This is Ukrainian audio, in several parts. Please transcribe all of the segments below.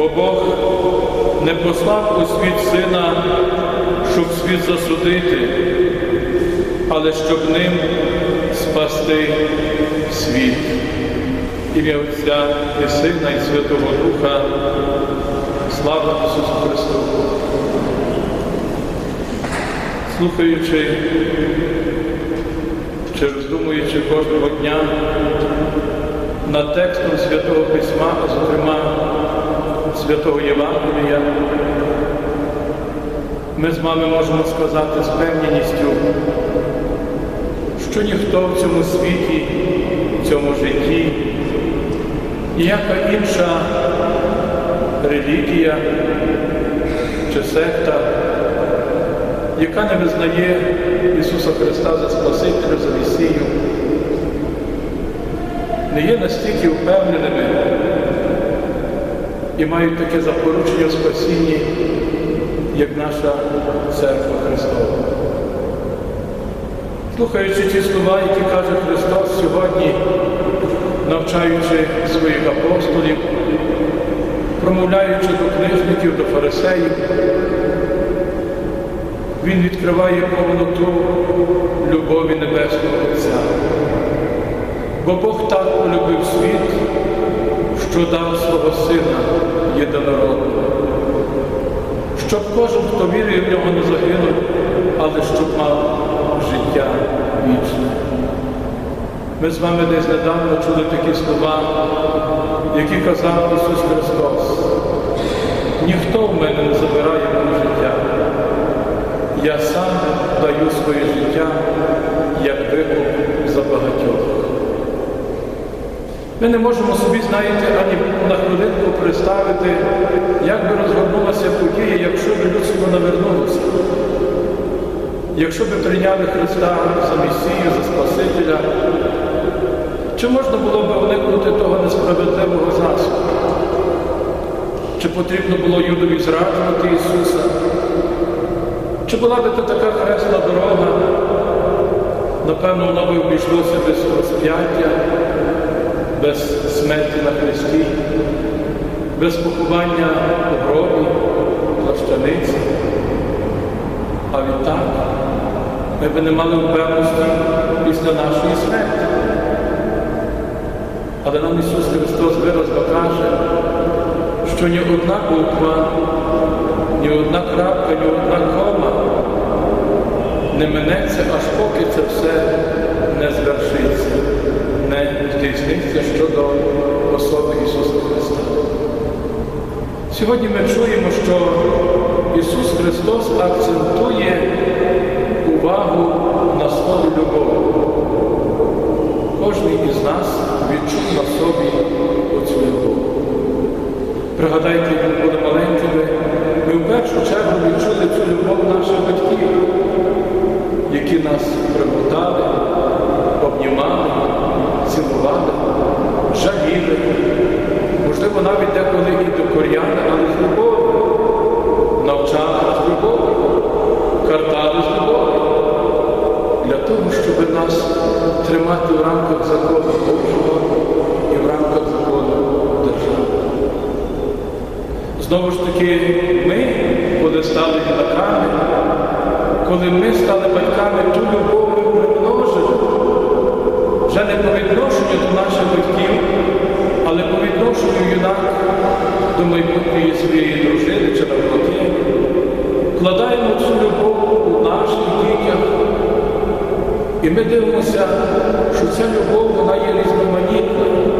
Бо Бог не послав у світ сина, щоб світ засудити, але щоб ним спасти світ. Ім'я Отця і Сина, і Святого Духа. Слава Ісусу Христу! Слухаючи чи роздумуючи кожного дня над текстом Святого Письма, зокрема Святого Євангелія, ми з вами можемо сказати з певністю, що ніхто в цьому світі, в цьому житті, ніяка інша релігія чи секта, яка не визнає Ісуса Христа за Спасителя, за Месію, не є настільки впевненими і мають таке запоручення в спасінні, як наша церква Христова. Слухаючи ті слова, які каже Христос сьогодні, навчаючи своїх апостолів, промовляючи до книжників, до фарисеїв, він відкриває повноту любові Небесного Отця. Бо Бог так полюбив світ, що дав свого Сина єдинородного, щоб кожен, хто вірує в нього, не загинув, але щоб мав життя вічне. Ми з вами десь недавно чули такі слова, які казав Ісус Христос. Ніхто в мене не забирає моє життя. Я сам даю своє життя, як викуп за багатьох. Ми не можемо собі, знаєте, ані на хвилинку представити, як би розгорнулася подія, якщо б людство навернулося. Якщо б прийняли Христа за Месію, за Спасителя, чи можна було б уникнути того несправедливого засобу? Чи потрібно було Юдові зраджувати Ісуса? Чи була би то така хресна дорога? Напевно, воно би обійшлося без розп'яття, без смерті на хресті, без поховання у гробі, плащаниці. А відтак ми б не мали впевненості після нашої смерті. Але нам Ісус Христос виразно каже, що ні одна буква, ні одна крапка, ні одна кома не минеться, аж поки це все не звершиться, не щодо особи Ісуса Христа. Сьогодні ми чуємо, що Ісус Христос акцентує увагу на слові любові. Кожний із нас відчув на собі оцю любов. Пригадайте, як ми були маленькими, ми в першу чергу відчули цю любов наших батьків, які нас приготали, обнімали, цілували, жаліли, можливо, навіть деколи і докоряли, але з любов'ю, навчали з любов'ю, картали з любов'ю, для того, щоб нас тримати в рамках закону Божого і в рамках закону держави. Знову ж таки, ми, коли стали юнаками, коли ми стали батьками, ту любов ми примножили. Вже не по відношенню до наших батьків, але по відношенню юнак до майбутньої своєї дружини чи навпаки. Вкладаємо цю любов у наших дітях. І ми дивимося, що ця любов вона є різноманітна.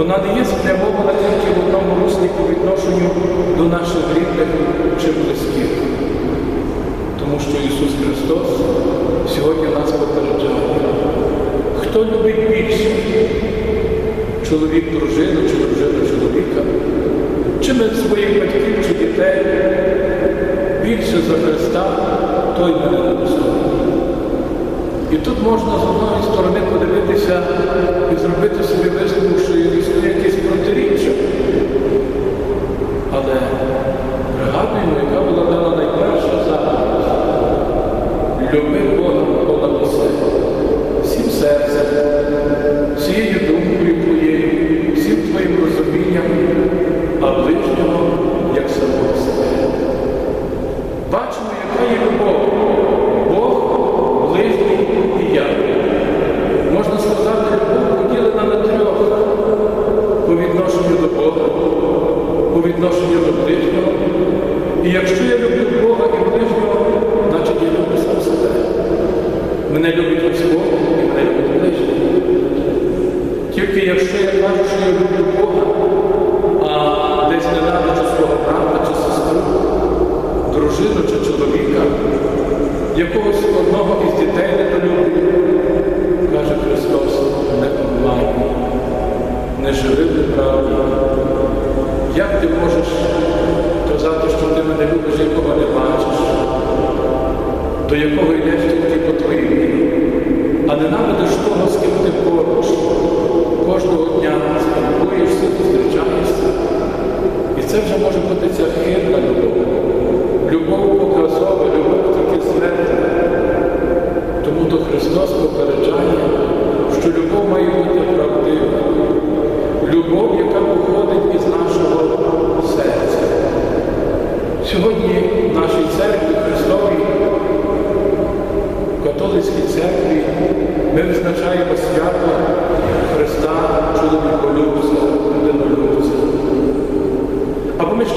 Вона не є спрямована тільки в одному руслі по відношенню до наших рідних чи близьких. Тому що Ісус Христос сьогодні нас попереджає. Хто любить більше? Чоловік дружину, чи дружина чоловіка? Чи ми своїх батьків чи дітей? Більше за Христа, той мене не. І тут можна з одної сторони подивитися і зробити собі висновок, що існує якесь протиріччя. Але пригадуємо, яка була дана найперша заповідь. Люби Бога понад усе, всім серцем, всією думкою і мене любити. Тільки якщо я кажу, що я люблю Бога.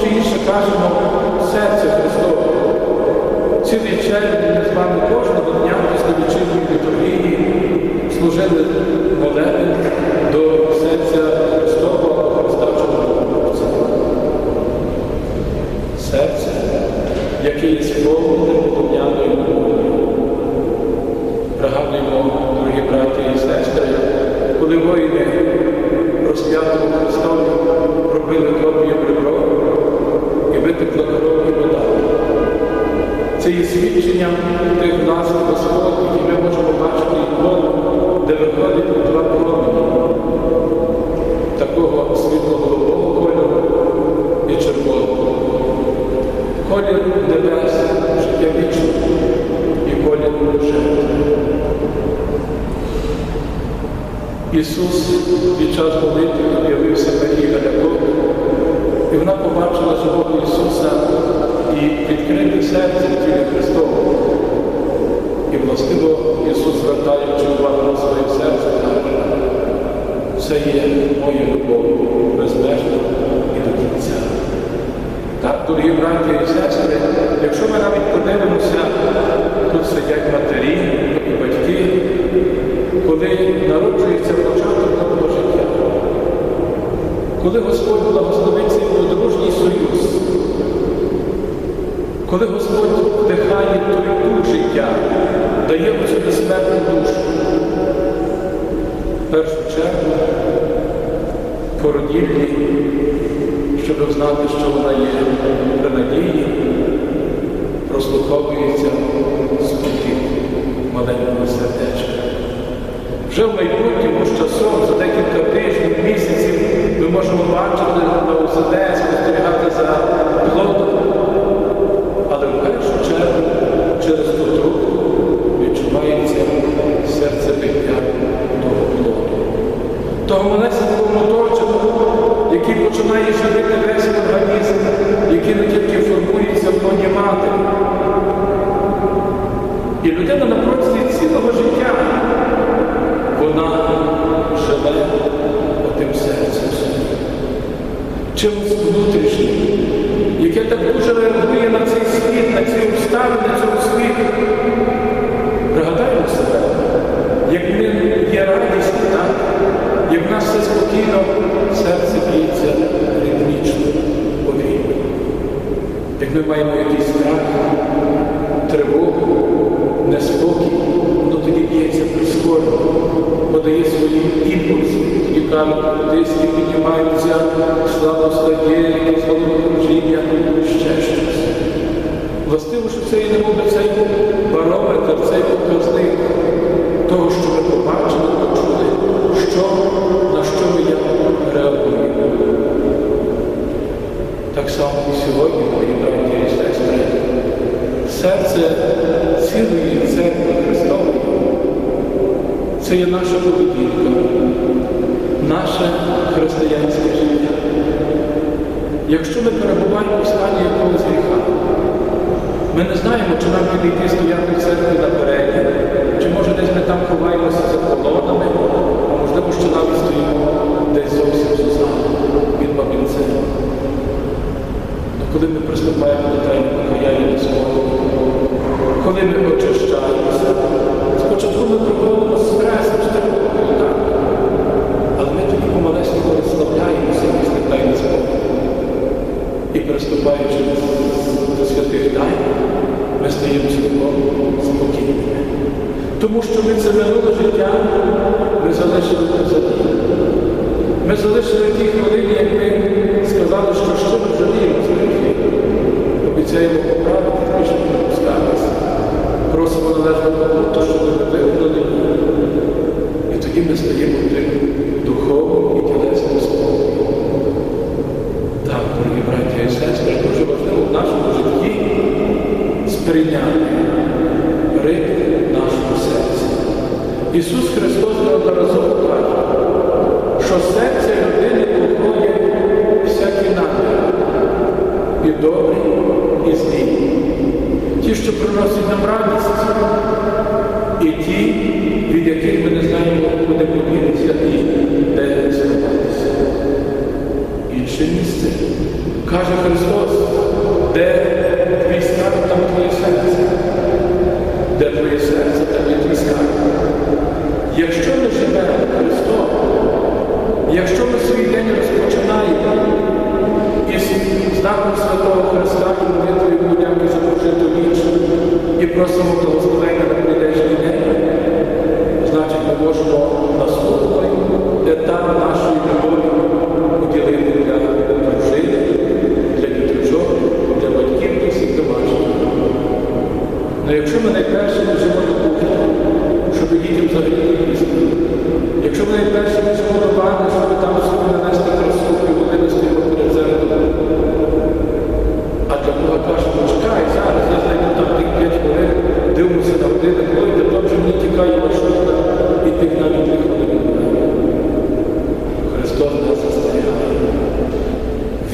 Ще інше кажемо серце Христове. Цілий червень ми з вами кожного дня після вечірньої літургії служили молебен до серця Христового Христа Чоловіка. Серце, яке є сповненим пом'яною любов'ю. Пригадуємо, дорогі браті і сестри, коли воїни Це є свідченням тих наших Господніх, які ми можемо бачити де виходить браті і сестри, якщо ми навіть подивимося, тут сидять матері і батьки, коли народжується початок нового життя, коли Господь благословить цей подружній союз, коли Господь вдихає той дух життя, дає оцю безсмертну душу. В першу чергу породіллі, щоб знати, що вона є при надії, прослуховується спокій маленького сердечка. Вже в майбутньому з часом, за декілька тижнів, місяців, ми можемо бачити на УЗД, спостерігати за плодом. Але в першу чергу через ту відчувається серце биття того плоду. Того Як ми маємо якийсь страх, Так само і сьогодні, мої браті і сестри, серце цілої церкви Христової це є наша поведінка, наше християнське життя. Якщо ми перебуваємо в стані якогось гріха, ми не знаємо, чи нам підійти стояти в церкві напереді, чи може десь ми там ховаємося за колонами, а можливо, що навіть стоїмо десь зовсім зузаду від бабінцем. Коли ми приступаємо до тайни покаяння до свого, коли ми належно було, то, що ми робили, і тоді ми стаємо. acho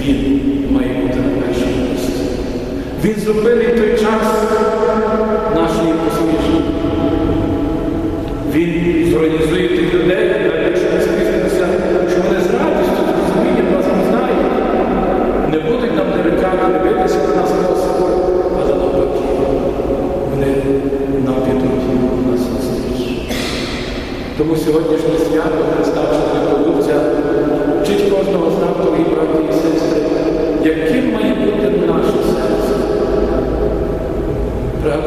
vin mai This în Vin zupelii pe ceas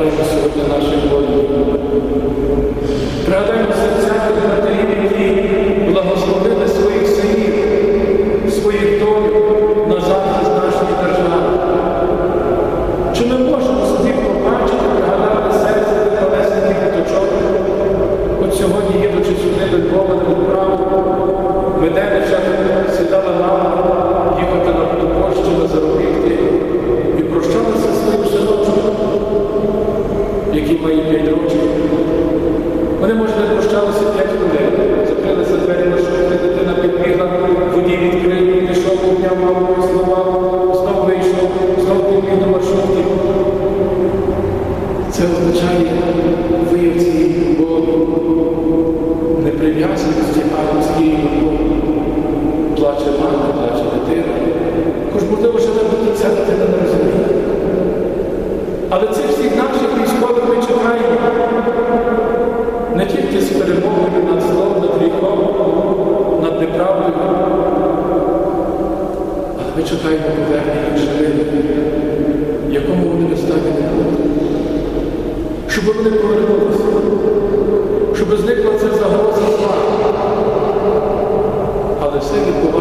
Пригадаймо сьогодні наші болі. Пригадаймо серця тих матерів, які мої підручні. Вони можуть не тільки з перемогою над злом, над гріхом, над неправдою, але ми чекаємо повернення живими, якому вони доставили Бога, щоб вони повернулися, щоб зникла ця загроза зла. Але все відбувається.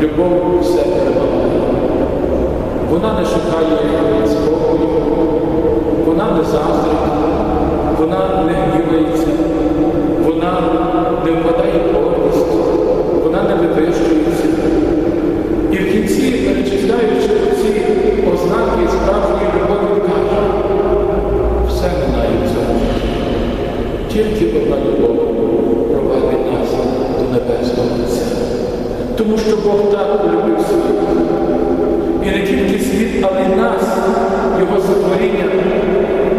Любов все перемагає. Вона не шукає спокою, вона не заздрить, вона не гнівається, вона не впадає гордість, вона не вивищується. І в кінці, перечисляючи, не тільки світ, але й нас, Його сотворіння,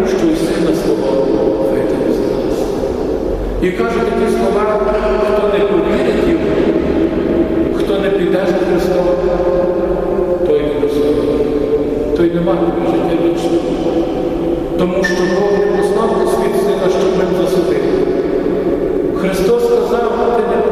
що і сина свого видав з нас. І кажуть такі слова, хто не повірить йому, хто не піде за Христом, той не Господь, той не має життя вічного. Тому що Бог не послав світ сина, щоб ми засудили. Христос сказав, ти не